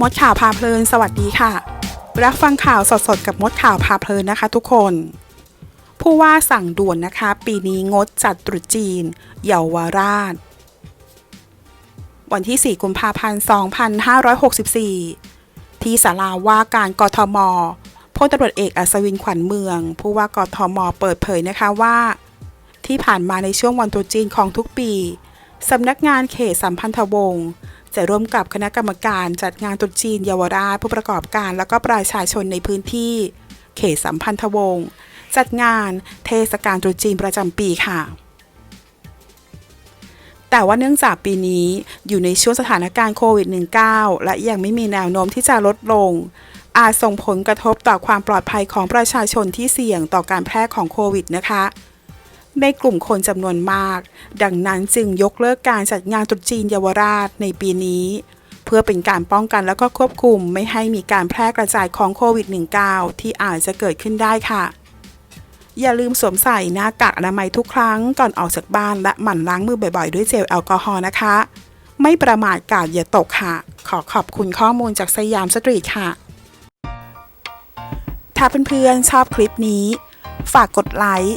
มดข่าวพาเพลิน สวัสดีค่ะ รับฟังข่าวสดๆ กับมดข่าวพาเพลินนะคะ ทุกคน ผู้ว่าสั่งด่วนนะคะ ปีนี้งดจัดตรุษจีน เยาวราช วันที่ 4 กุมภาพันธ์ 2564 ที่ศาลาว่าการกทมพลตำรวจเอกอัศวินขวัญเมือง ผู้ว่ากทมเปิดเผยนะคะว่า ที่ผ่านมาในช่วงวันตรุษจีนของทุกปี สำนักงานเขตสัมพันธวงศ์จะร่วมกับคณะกรรมการจัดงานตรุษจีนเยาวราชผู้ประกอบการและก็ประชาชนในพื้นที่ เขตสัมพันธวงศ์จัดงานเทศกาลตรุษจีนประจำปีค่ะ แต่ว่าเนื่องจากปีนี้อยู่ในช่วงสถานการณ์โควิด -19 และยังไม่มีแนวโน้มที่จะลดลง อาจส่งผลกระทบต่อความปลอดภัยของประชาชนที่เสี่ยงต่อการแพร่ของโควิดนะคะ ในกลุ่มคนจำนวนมาก ดังนั้นจึงยกเลิกการจัดงานตรุษจีนเยาวราชในปีนี้ เพื่อเป็นการป้องกันและก็ควบคุมไม่ให้มีการแพร่กระจายของโควิด -19 ที่อาจจะเกิดขึ้นได้ค่ะ อย่าลืมสวมใส่หน้ากากอนามัยทุกครั้งก่อนออกจากบ้านและหมั่นล้างมือบ่อยๆ ด้วยเจลแอลกอฮอล์นะคะ ไม่ประมาทกาดอย่าตกค่ะ ขอขอบคุณข้อมูลจากสยามสตรีทค่ะ ถ้าเพื่อนๆชอบคลิปนี้ ฝากกดไลค์